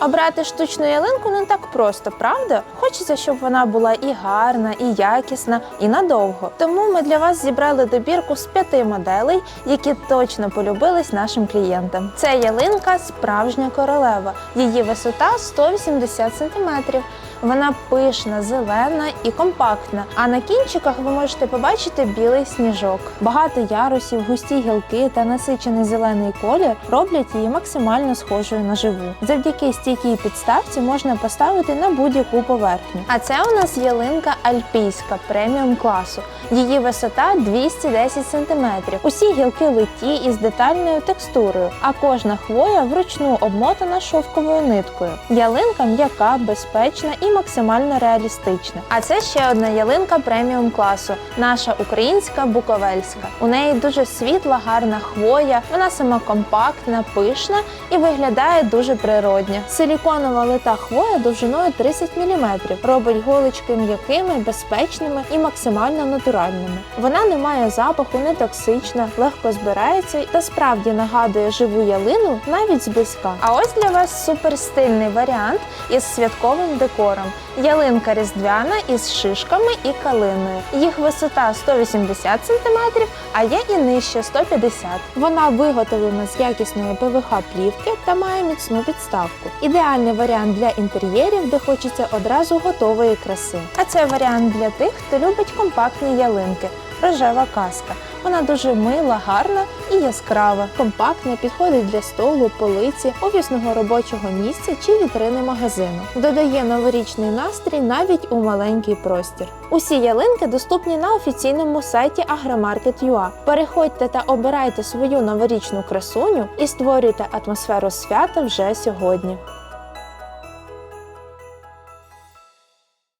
Обрати штучну ялинку не так просто, правда? Хочеться, щоб вона була і гарна, і якісна, і надовго. Тому ми для вас зібрали добірку з п'яти моделей, які точно полюбились нашим клієнтам. Це ялинка справжня королева. Її висота 180 см. Вона пишна, зелена і компактна. А на кінчиках ви можете побачити білий сніжок. Багато ярусів, густі гілки та насичений зелений колір роблять її максимально схожою на живу. Завдяки стійкій підставці можна поставити на будь-яку поверхню. А це у нас ялинка альпійська преміум класу. Її висота 210 см. Усі гілки литі із детальною текстурою, а кожна хвоя вручну обмотана шовковою ниткою. Ялинка м'яка, безпечна і максимально реалістична. А це ще одна ялинка преміум класу, наша українська буковельська. У неї дуже світла, гарна хвоя, вона сама компактна, пишна і виглядає дуже природня. Силіконова лита хвоя довжиною 30 мм робить голочки м'якими, безпечними і максимально натуральними. Вона не має запаху, не токсична, легко збирається та справді нагадує живу ялину навіть зблизька. А ось для вас суперстильний варіант із святковим декором. Ялинка різдвяна із шишками і калиною. Їх висота 180 см, а є і нижче 150 Вона виготовлена з якісної ПВХ плівки та має міцну підставку. Ідеальний варіант для інтер'єрів, де хочеться одразу готової краси. А це варіант для тих, хто любить компактні ялинки. Рожева казка. Вона дуже мила, гарна і яскрава, компактна, підходить для столу, полиці, офісного робочого місця чи вітрини магазину. Додає новорічний настрій навіть у маленький простір. Усі ялинки доступні на офіційному сайті Agrimarket.ua. Переходьте та обирайте свою новорічну красуню і створюйте атмосферу свята вже сьогодні.